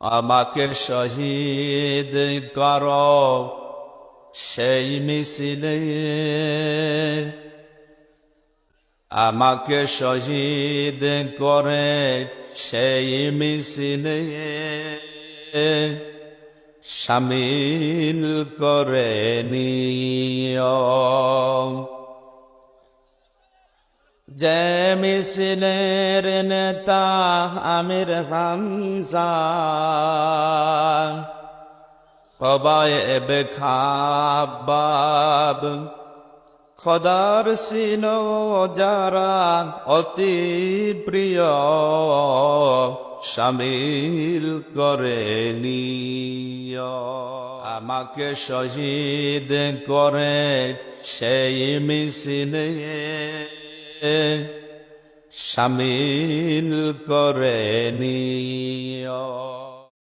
আমাকে শহীদ কর সেই মিছিলে। আমাকে শহীদ করে সেই মিছিলে। সামিল করে নিয় যে মিছিলের নেতা আমির হামজা কবায়েব খাবাব খদার ছিল যারা অতি প্রিয় সামিল করে আমাকে শহীদ করে সেই মিছিলে সামিল করে নিয়